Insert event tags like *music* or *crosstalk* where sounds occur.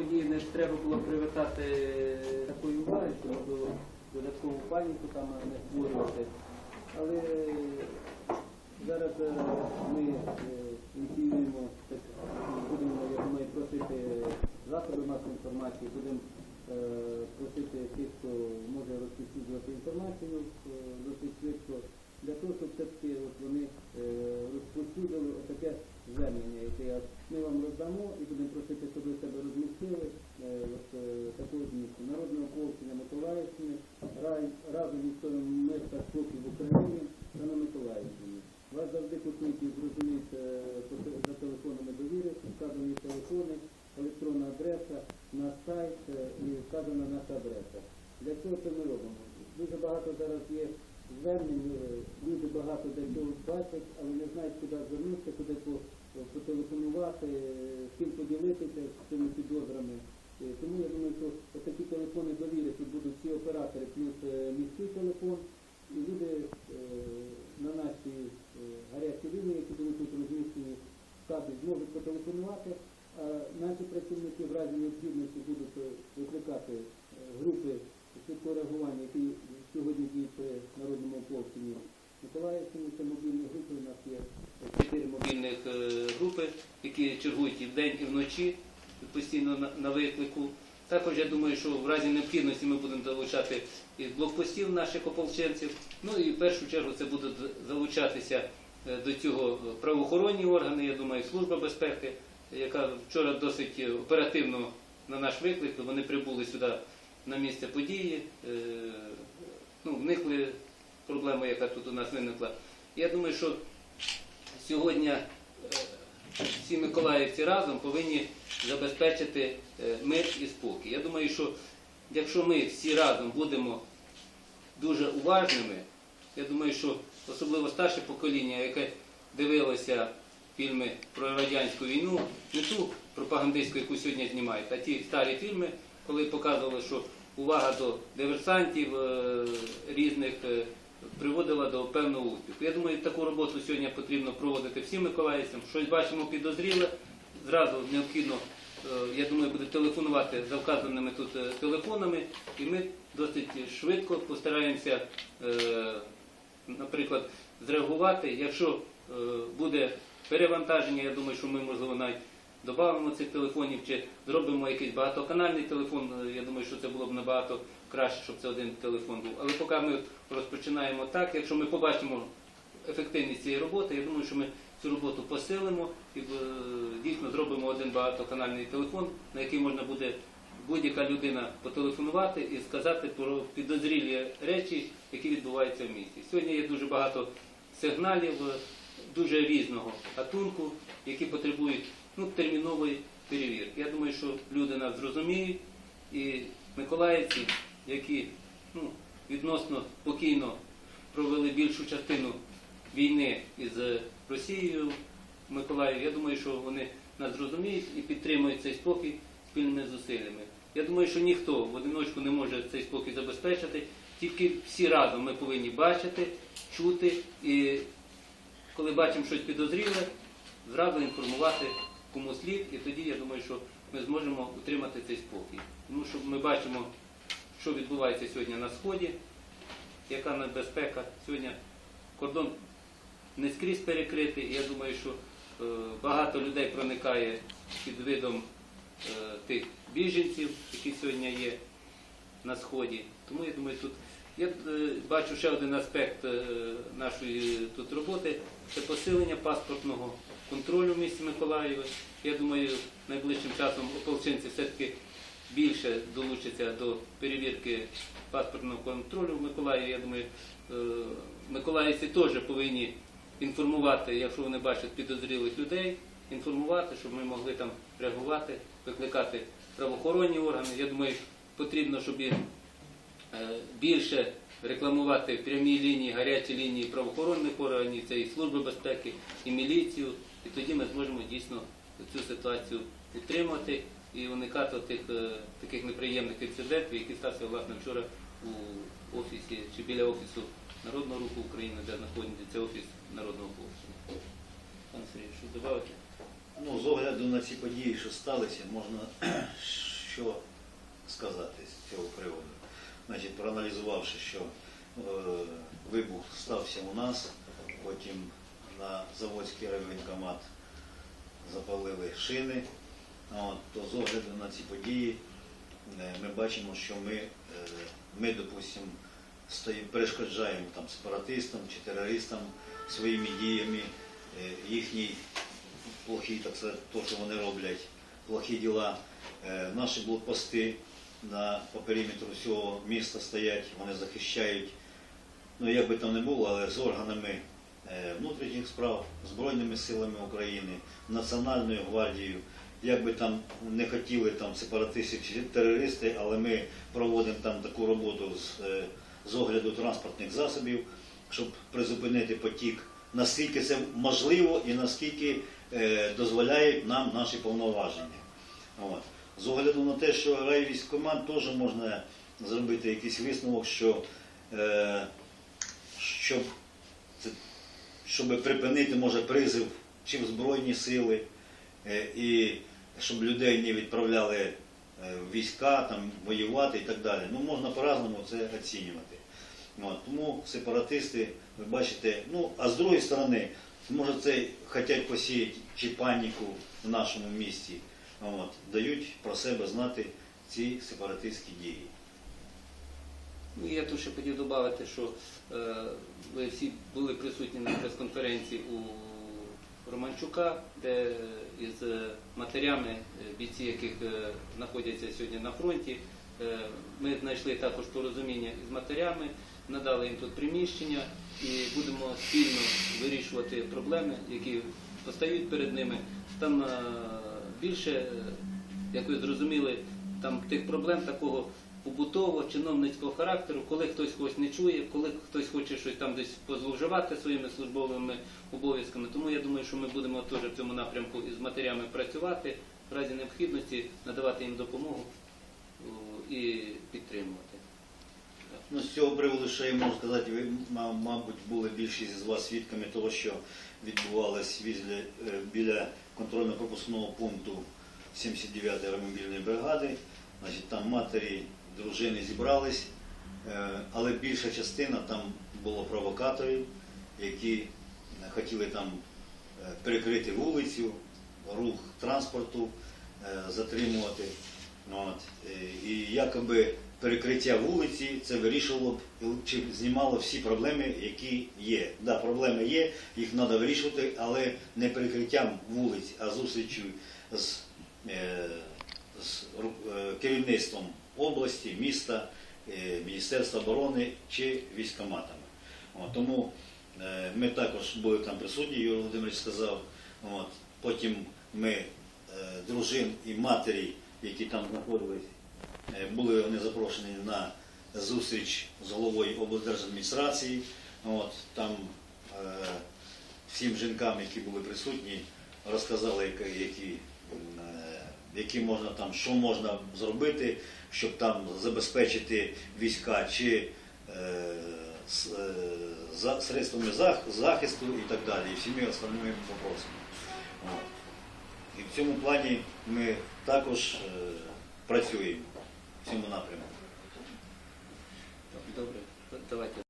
Події не треба було привертати такої уваги, що можливо додаткову паніку там не створювати. Але зараз е, ми е, ініціюємо, будемо, я думаю, просити засоби масової інформації, будемо е, просити тих, хто може розповсюджувати інформацію досить швидко, для того, щоб все-таки вони е, розповсюдили таке звернення, яке ми вам роздамо і будемо просити, щоб ви себе розмістили е, е, такого змісту. Народного ополчення Миколаївщини рай- разом із тим мешка спокій в Україні та на Миколаївщині. Вас завжди почнуть і те- за телефонами довіри, вказані телефони, електронна адреса, наш сайт і вказана наша адреса. Для чого це ми робимо? Дуже багато зараз є звернень, люди багато де чого бачать, але не знають, куди звернутися, куди потелефонувати, з ким поділитися з цими підозрами. Е, Тому я думаю, що такі телефони довіри, тут будуть всі оператори, плюс е, міський телефон, і люди е, на наші е, гарячі лінії, які будуть тут розміщені в зможуть потелефонувати, а наші працівники в разі необхідності будуть викликати групи швидкого реагування, які сьогодні діють при народному ополченні Миколаївщині, це мобільні групи, у нас є чотири мобільних е, групи, які чергують і вдень, і вночі, постійно на, виклику. Також я думаю, що в разі необхідності ми будемо залучати і блокпостів наших ополченців. Ну і в першу чергу це будуть залучатися е, до цього правоохоронні органи, я думаю, Служба безпеки, яка вчора досить оперативно на наш виклик, вони прибули сюди на місце події, е, ну, вникли в проблему, яка тут у нас виникла. Я думаю, що сьогодні е, всі миколаївці разом повинні забезпечити е, мир і спокій. Я думаю, що якщо ми всі разом будемо дуже уважними, я думаю, що особливо старше покоління, яке дивилося фільми про радянську війну, не ту пропагандистську, яку сьогодні знімають, а ті старі фільми, коли показували, що увага до диверсантів е, різних приводила до певного успіху. Я думаю, таку роботу сьогодні потрібно проводити всім миколаївцям. Щось бачимо підозріле, зразу необхідно, е, я думаю, буде телефонувати за вказаними тут е, телефонами, і ми досить швидко постараємося, е, наприклад, зреагувати. Якщо буде перевантаження, я думаю, що ми, можливо, навіть додамо цих телефонів чи зробимо якийсь багатоканальний телефон. Е, Я думаю, що це було б набагато краще, щоб це один телефон був. Але поки ми розпочинаємо так, якщо ми побачимо ефективність цієї роботи, я думаю, що ми цю роботу посилимо і е, дійсно зробимо один багатоканальний телефон, на який можна буде будь-яка людина потелефонувати і сказати про підозрілі речі, які відбуваються в місті. Сьогодні є дуже багато сигналів е, дуже різного гатунку, які потребують ну, термінової перевірки. Я думаю, що люди нас зрозуміють і миколаївці, які ну, відносно спокійно провели більшу частину війни із Росією в Миколаєві, я думаю, що вони нас зрозуміють і підтримують цей спокій спільними зусиллями. Я думаю, що ніхто в одиночку не може цей спокій забезпечити, тільки всі разом ми повинні бачити, чути і коли бачимо щось підозріле, зразу інформувати кому слід, і тоді я думаю, що ми зможемо утримати цей спокій. Тому що ми бачимо, що відбувається сьогодні на сході, яка небезпека. Сьогодні кордон не скрізь перекритий, я думаю, що е, багато людей проникає під видом е, тих біженців, які сьогодні є на сході. Тому я думаю, тут я е, бачу ще один аспект нашої тут роботи це посилення паспортного контролю в місті Миколаєві. Я думаю, найближчим часом ополченці все-таки більше долучаться до перевірки паспортного контролю в Миколаєві. Я думаю, е, миколаївці теж повинні інформувати, якщо вони бачать підозрілих людей, інформувати, щоб ми могли там реагувати, викликати правоохоронні органи. Я думаю, потрібно, щоб е, більше рекламувати прямі лінії, гарячі лінії правоохоронних органів, це і Служби безпеки, і міліцію. І тоді ми зможемо дійсно цю ситуацію утримати і уникати тих е, таких неприємних інцидентів, які стався власне вчора у офісі чи біля офісу Народного руху України, де знаходиться офіс народного ополчення. Пан Сергій, що додати? Ну, з огляду на ці події, що сталися, можна *clears throat* що сказати з цього приводу. Значить, проаналізувавши, що е, вибух стався у нас, потім на заводський райвоєнкомат запалили шини, от, то з огляду на ці події е, ми бачимо, що ми, е, ми допустимо, перешкоджаємо там, сепаратистам чи терористам своїми діями, е, їхній плохі, так сказати, то, що вони роблять, плохі діла. Наші блокпости на, по периметру всього міста стоять, вони захищають, ну як би там не було, але з органами внутрішніх справ, Збройними силами України, Національною гвардією. Як би там не хотіли там сепаратисти чи терористи, але ми проводимо там таку роботу з, е, з огляду транспортних засобів, щоб призупинити потік, наскільки це можливо і наскільки е, дозволяють нам наші повноваження. От. З огляду на те, що райвійськкоманд теж можна зробити якийсь висновок, що е, щоб, щоб припинити може призив чи в Збройні сили, е, і щоб людей не відправляли е, в війська, там, воювати і так далі. Ну, можна по-разному це оцінювати. От, тому сепаратисти, ви бачите, ну, а з другої сторони, може це хочуть посіяти чи паніку в нашому місті, от, дають про себе знати ці сепаратистські дії. Ну, я тут ще хотів додати, що е, ви всі були присутні на прес-конференції у Романчука, де із матерями, е, бійці, яких е, знаходяться сьогодні на фронті, е, ми знайшли також порозуміння із матерями, надали їм тут приміщення і будемо спільно вирішувати проблеми, які постають перед ними. Там більше, як ви зрозуміли, там тих проблем такого побутового, чиновницького характеру, коли хтось когось не чує, коли хтось хоче щось там десь позловживати своїми службовими обов'язками. Тому я думаю, що ми будемо теж в цьому напрямку із матерями працювати, в разі необхідності надавати їм допомогу і підтримувати. Ну, з цього приводу ще я можу сказати, ви, мабуть, були більшість з вас свідками того, що відбувалось е, біля контрольно-пропускного пункту 79-ї аеромобільної бригади. Значить, там матері, дружини зібрались, е, але більша частина там було провокаторів, які хотіли там е, перекрити вулицю, рух транспорту, е, затримувати. От. І якоби перекриття вулиці це вирішувало б чи знімало всі проблеми, які є. Да, проблеми є, їх треба вирішувати, але не перекриттям вулиць, а зустрічю з, з керівництвом області, міста, е, Міністерства оборони чи військоматами. Тому е, ми також були там присутні, Юрій Володимирович сказав. От, потім ми е, дружин і матері, які там знаходились, були вони запрошені на зустріч з головою облдержадміністрації. От, там всім жінкам, які були присутні, розказали, які, які можна там, що можна зробити, щоб там забезпечити війська чи е, е, средствами захисту і так далі, і всіми основними вопросами. І в цьому плані ми також е, працюємо в цьому напрямку. Добре, давайте.